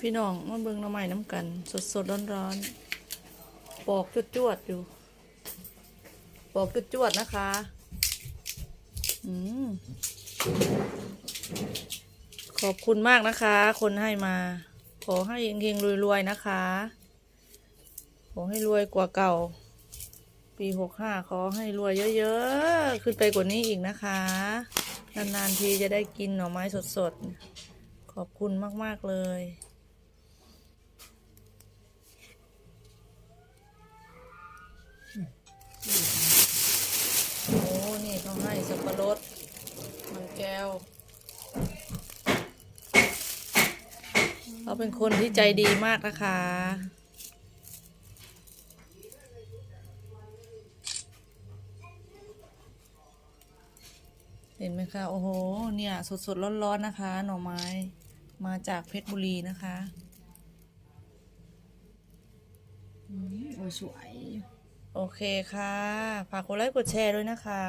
พี่น้องมาเบิ่งหน่อไม้น้ำกัน สดสดร้อนร้อนๆปอกจวดจวดอยู่ ปอกจวดจวดนะคะ อืมขอบคุณมากนะคะ คนให้มา ขอให้เฮงๆรวยๆนะคะ ขอให้รวยกว่าเก่า ปีหกห้าขอให้รวยเยอะๆ ขึ้นไปกว่านี้อีกนะคะ นานๆทีจะได้กินหน่อไม้สดๆ ขอบคุณมากๆเลย เขาให้สับปะรดมันแก้ว เขาเป็นคนที่ใจดีมากนะคะเห็นไหมคะ โอ้โห เนี่ย สดๆ ร้อนๆ นะคะ หน่อไม้ มาจากเพชรบุรีนะคะโอ้ยสวย โอเคค่ะ ฝากกดไลค์กดแชร์ด้วยนะคะ